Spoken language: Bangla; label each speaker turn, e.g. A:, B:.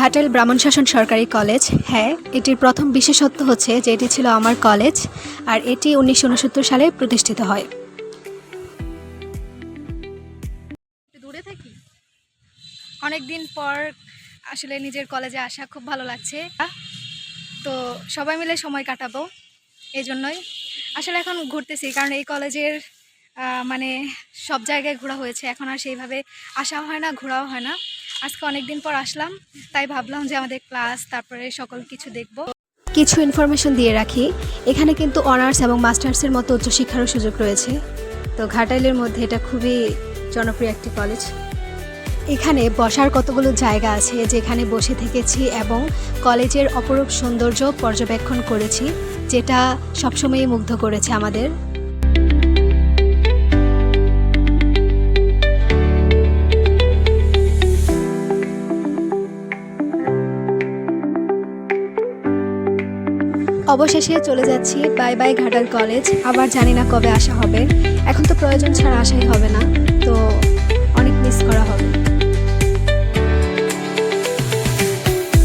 A: ঘাটাইল ব্রাহ্মণ শাসন সরকারি কলেজ। হ্যাঁ এটির প্রথম বিশেষত্ব হচ্ছে যে এটি ছিল আমার কলেজ, আর এটি উনিশশো উনসত্তর সালে প্রতিষ্ঠিত হয়। দূরে থাকি? অনেক দিন পর আসলে নিজের কলেজে আসা খুব ভালো লাগছে। তো সবাই মিলে সময় কাটাবো এই জন্যই আসলে এখন ঘুরতেছি, কারণ এই কলেজের মানে সব জায়গায় ঘোরা হয়েছে। এখন আর সেইভাবে আসা হয় না, ঘোরাও হয় না। আজকে অনেক দিন পর আসলাম, তাই ভাবলাম যে আমাদের ক্লাস, তারপরে সকল কিছু দেখব। কিছু ইনফরমেশন দিয়ে রাখি, এখানে কিন্তু অনার্স এবং মাস্টার্সের মতো উচ্চশিক্ষারও সুযোগ রয়েছে। তো ঘাটাইলের মধ্যে এটা খুবই জনপ্রিয় একটি কলেজ এখানে বসার কতগুলো জায়গা আছে, যেখানে বসে থেকেছি এবং কলেজের অপরূপ সৌন্দর্য পর্যবেক্ষণ করেছি, যেটা সবসময়ই মুগ্ধ করেছে আমাদের। অবশেষে চলে যাচ্ছি। Bye bye Ghatal college. আবার জানি না কবে আসা হবে। এখন তো প্রয়োজন ছাড়া আসাই হবে না। তো অনেক মিস করা